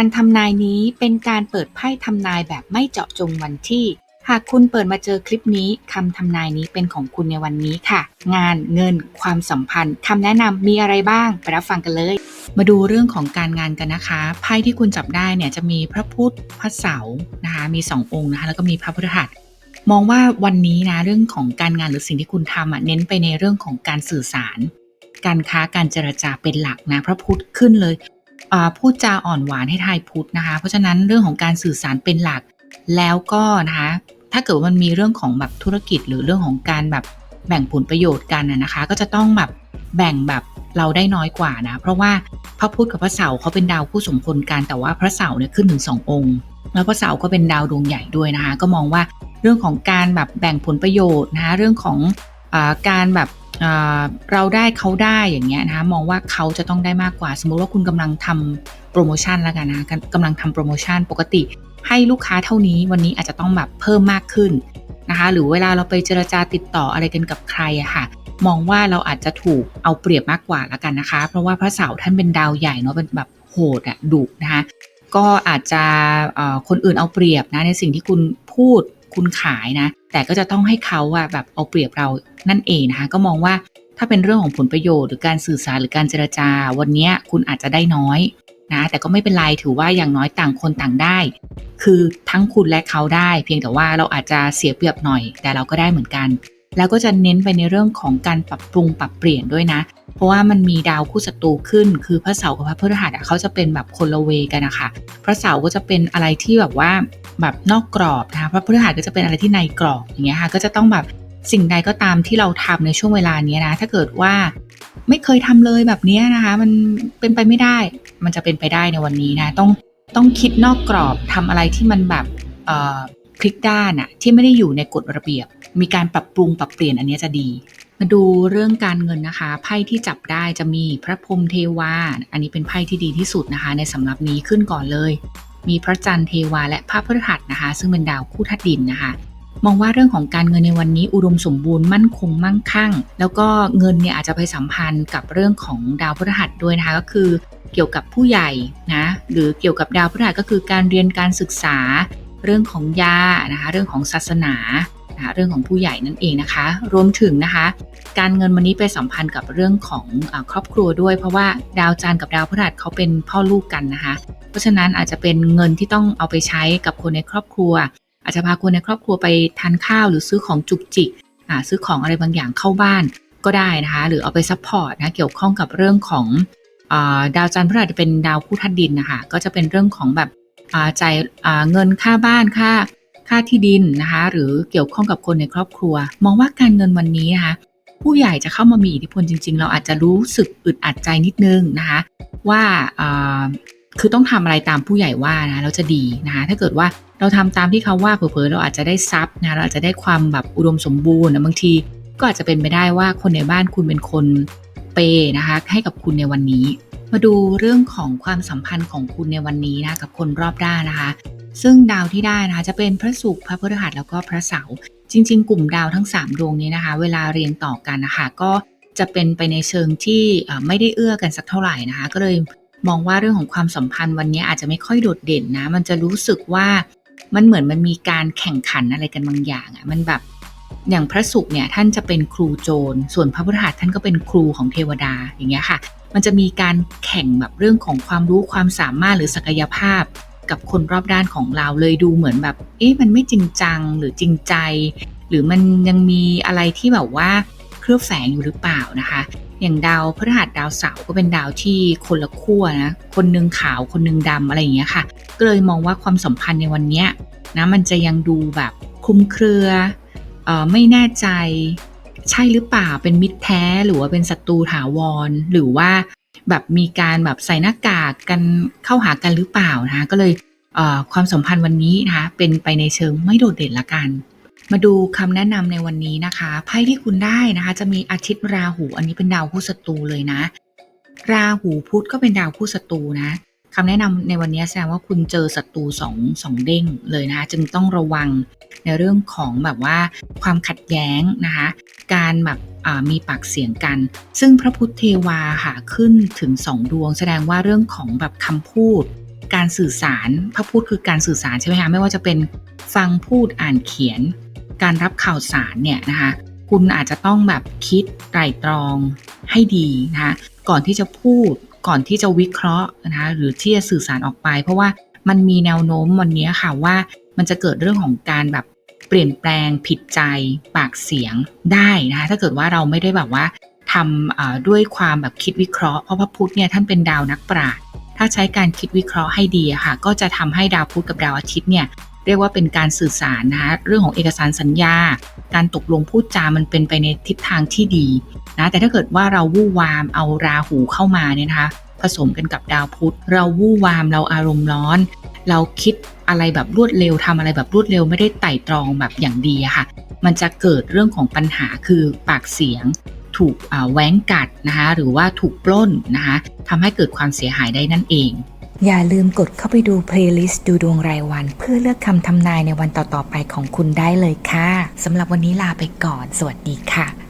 การทำนายนี้เป็นการเปิดไพ่ทำนายแบบไม่เจาะจงวันที่ หากคุณเปิดมาเจอคลิปนี้คำทำนายนี้เป็นของคุณในวันนี้ค่ะ งานเงิน ความสัมพันธ์คำแนะนำมีอะไรบ้างไปรับฟังกันเลย มาดูเรื่องของการงานกันนะคะไพ่ที่คุณจับได้เนี่ยจะมีพระพุธพระเสาร์นะคะมีสององค์นะคะแล้วก็มีพระพฤหัสมองว่าวันนี้นะเรื่องของการงานหรือสิ่งที่คุณทำอะเน้นไปในเรื่องของการสื่อสาร การค้าการเจรจาเป็นหลักนะพระพุธขึ้นเลย พูดจาอ่อนหวานให้ทายพุธนะคะ เพราะฉะนั้นเรื่องของการสื่อสารเป็นหลักแล้วก็นะคะถ้าเกิดว่ามันมีเรื่องของแบบธุรกิจหรือเรื่องของการแบบแบ่งผลประโยชน์กันนะคะ ก็จะต้องแบบแบ่งแบบเราได้น้อยกว่านะ เพราะว่าพระพุธกับพระเสาร์เขาเป็นดาวคู่สมพลกันแต่ว่าพระเสาร์เนี่ยขึ้นถึงสององค์ แล้วพระเสาร์ก็เป็นดาวดวงใหญ่ด้วยนะคะ ก็มองว่าเรื่องของการแบบแบ่งผลประโยชน์นะคะเรื่องของอการแบบ เราได้เขาได้อย่างเงี้ยนะคะมองว่าเขาจะต้องได้มากกว่า สมมุติว่าคุณกำลังทำโปรโมชั่นแล้วกันนะคะกำลังทำโปรโมชั่นปกติ ให้ลูกค้าเท่านี้วันนี้อาจจะต้องแบบเพิ่มมากขึ้นนะคะ หรือเวลาเราไปเจรจาติดต่ออะไรกันกับใครอะค่ะ มองว่าเราอาจจะถูกเอาเปรียบมากกว่าละกันนะคะ เพราะว่าพระเสาร์ท่านเป็นดาวใหญ่เนาะเป็นแบบโหดอะดุนะคะ ก็อาจจะคนอื่นเอาเปรียบนะในสิ่งที่คุณพูดคุณขายนะ แต่ก็จะต้องให้เขาอะแบบเอาเปรียบเรานั่นเองนะคะ ก็มองว่าถ้าเป็นเรื่องของผลประโยชน์หรือการสื่อสารหรือการเจรจา วันนี้คุณอาจจะได้น้อยนะแต่ก็ไม่เป็นไรถือว่าอย่างน้อยต่างคนต่างได้ คือทั้งคุณและเขาได้ เพียงแต่ว่าเราอาจจะเสียเปรียบหน่อย แต่เราก็ได้เหมือนกัน แล้วก็จะเน้นไปในเรื่องของการปรับปรุงปรับเปลี่ยนด้วยนะ เพราะว่ามันมีดาวคู่ศัตรูขึ้น คือพระเสาร์กับพระพฤหัสเขาจะเป็นแบบคนละเวกันนะคะพระเสาร์ก็จะเป็นอะไรที่แบบว่าแบบนอกกรอบนะคะพระพฤหัสก็จะเป็นอะไรที่ในกรอบอย่างเงี้ยค่ะ ก็จะต้องแบบสิ่งใดก็ตามที่เราทำในช่วงเวลานี้นะ ถ้าเกิดว่าไม่เคยทำเลยแบบนี้นะคะ มันเป็นไปไม่ได้ มันจะเป็นไปได้ในวันนี้นะ ต้องต้องคิดนอกกรอบทำอะไรที่มันแบบเอ่อพลิกด้านอะที่ไม่ได้อยู่ในกฎระเบียบ มีการปรับปรุงปรับเปลี่ยนอันนี้จะดี มาดูเรื่องการเงินนะคะ ไพ่ที่จับได้จะมีพระพรหมเทวา อันนี้เป็นไพ่ที่ดีที่สุดนะคะ ในสำหรับนี้ขึ้นก่อนเลย มีพระจันทร์เทวาและพระพฤหัสนะคะ ซึ่งเป็นดาวคู่ธาตุดินนะคะ มองว่าเรื่องของการเงินในวันนี้อุดมสมบูรณ์มั่นคงมั่งคั่ง แล้วก็เงินเนี่ยอาจจะไปสัมพันธ์กับเรื่องของดาวพฤหัสด้วยนะคะ ก็คือเกี่ยวกับผู้ใหญ่นะหรือเกี่ยวกับดาวพฤหัสก็คือการเรียนการศึกษา เรื่องของยานะคะ เรื่องของศาสนา นะคะเรื่องของผู้ใหญ่นั่นเองนะคะ รวมถึงนะคะ การเงินวันนี้ไปสัมพันธ์กับเรื่องของอครอบครัวด้วย เพราะว่าดาวจันทร์กับดาวพฤหัสเขาเป็นพ่อลูกกันนะคะ เพราะฉะนั้นอาจจะเป็นเงินที่ต้องเอาไปใช้กับคนในครอบครัว อาจจะพาคนในครอบครัวไปทานข้าวหรือซื้อของจุกจิกซื้อของอะไรบางอย่างเข้าบ้านก็ได้นะคะ หรือเอาไปซัพพอร์ตนะเกี่ยวข้องกับเรื่องของอดาวจันทร์พฤหัสเป็นดาวคู่ธาตุดินนะคะก็จะเป็นเรื่องของแบบจ่ายเงินค่าบ้านค่า ค่าที่ดินนะคะ หรือเกี่ยวข้องกับคนในครอบครัว มองว่าการเงินวันนี้นะคะผู้ใหญ่จะเข้ามามีอิทธิพลจริง ๆ เราอาจจะรู้สึกอึดอัดใจนิดนึงนะคะ ว่าคือต้องทำอะไรตามผู้ใหญ่ว่านะเราจะดีนะคะถ้าเกิดว่าเราทำตามที่เขาว่าเผลอๆเราอาจจะได้ทรัพย์นะเราอาจจะได้ความแบบอุดมสมบูรณ์บางที ก็อาจจะเป็นไปได้ว่าคนในบ้านคุณเป็นคนเปนะคะให้กับคุณในวันนี้ มาดูเรื่องของความสัมพันธ์ของคุณในวันนี้นะกับคนรอบด้านนะคะ ซึ่งดาวที่ได้นะคะจะเป็นพระศุกร์พระพฤหัสแล้วก็พระเสาร์จริง ๆ กลุ่มดาวทั้ง 3 ดวงนี้นะคะ เวลาเรียงต่อกันนะคะก็จะเป็นไปในเชิงที่ไม่ได้เอื้อกันสักเท่าไหร่นะคะ ก็เลยมองว่าเรื่องของความสัมพันธ์วันนี้อาจจะไม่ค่อยโดดเด่นนะ มันจะรู้สึกว่ามันเหมือนมันมีการแข่งขันอะไรกันบางอย่างอะ่ะมันแบบอย่างพระศุกร์เนี่ยท่านจะเป็นครูโจร ส่วนพระพฤหัสท่านก็เป็นครูของเทวดาอย่างเงี้ยค่ะ มันจะมีการแข่งแบบเรื่องของความรู้ความสามารถหรือศักยภาพ กับคนรอบด้านของเราเลยดูเหมือนแบบ เอ๊ะมันไม่จริงจังหรือจริงใจ หรือมันยังมีอะไรที่แบบว่าเคลือบแฝงอยู่หรือเปล่านะคะ อย่างดาวพฤหัสดาวเสาร์ก็เป็นดาวที่คนละขั้วนะคนหนึงขาวคนหนึงดำอะไรอย่างเงี้ยค่ะ ก็เลยมองว่าความสัมพันธ์ในวันเนี้ยนะมันจะยังดูแบบคลุมเครือออไม่แน่ใจใช่หรือเปล่าเป็นมิตรแท้หรือว่าเป็นศัตรูถาวร หรือว่า แบบมีการแบบใส่หน้ากากกันเข้าหากันหรือเปล่านะคะก็เลยเความสัมพันธ์วันนี้นะคะเป็นไปในเชิงไม่โดดเด่นละกัน มาดูคำแนะนำในวันนี้นะคะไพ่ที่คุณได้นะคะ จะมีอาทิตย์ราหู อันนี้เป็นดาวคู่ศัตรูเลยนะ ราหูพุธก็เป็นดาวคู่ศัตรูนะ คำแนะนำในวันนี้แสดงว่าคุณเจอศัตรูสองสองเด้งเลยนะคะจึงต้องระวังในเรื่องของแบบว่าความขัดแย้งนะคะการแบบมีปากเสียงกัน ซึ่งพระพุทธเทวาค่ะขึ้นถึงสองดวง แสดงว่าเรื่องของแบบคำพูด การสื่อสารพระพูดคือการสื่อสารใช่ไหมคะไม่ว่าจะเป็นฟังพูดอ่านเขียน การรับข่าวสารเนี่ยนะคะคุณอาจจะต้องแบบคิดไตร่ตรองให้ดีนะคะก่อนที่จะพูด ก่อนที่จะวิเคราะห์นะคะหรือที่จะสื่อสารออกไป เพราะว่ามันมีแนวโน้มวันนี้ค่ะว่ามันจะเกิดเรื่องของการแบบเปลี่ยนแปลงผิดใจปากเสียงได้นะคะถ้าเกิดว่าเราไม่ได้แบบว่าทำด้วยความแบบคิดวิเคราะห์เพราะพระพุธเนี่ยท่านเป็นดาวนักปราชญ์ถ้าใช้การคิดวิเคราะห์ให้ดีอะค่ะ ก็จะทำให้ดาวพุธกับดาวอาทิตย์เนี่ย เรียกว่าเป็นการสื่อสารนะคะเรื่องของเอกสารสัญญา การตกลงพูดจามันเป็นไปในทิศทางที่ดีนะแต่ถ้าเกิดว่าเราวู่วามเอาราหูเข้ามาเนี่ยนะคะผสมกันกับดาวพุธ เราวู่วามเราอารมณ์ร้อน เราคิดอะไรแบบรวดเร็วทำอะไรแบบรวดเร็วไม่ได้ไต่ตรองแบบอย่างดีอะค่ะ มันจะเกิดเรื่องของปัญหาคือปากเสียง ถูกแหวงกัดนะคะหรือว่าถูกปล้นนะคะทำให้เกิดความเสียหายได้นั่นเอง อย่าลืมกดเข้าไปดูเพลย์ลิสต์ดูดวงรายวัน เพื่อเลือกคำทำนายในวันต่อๆไปของคุณได้เลยค่ะสำหรับวันนี้ลาไปก่อน สวัสดีค่ะ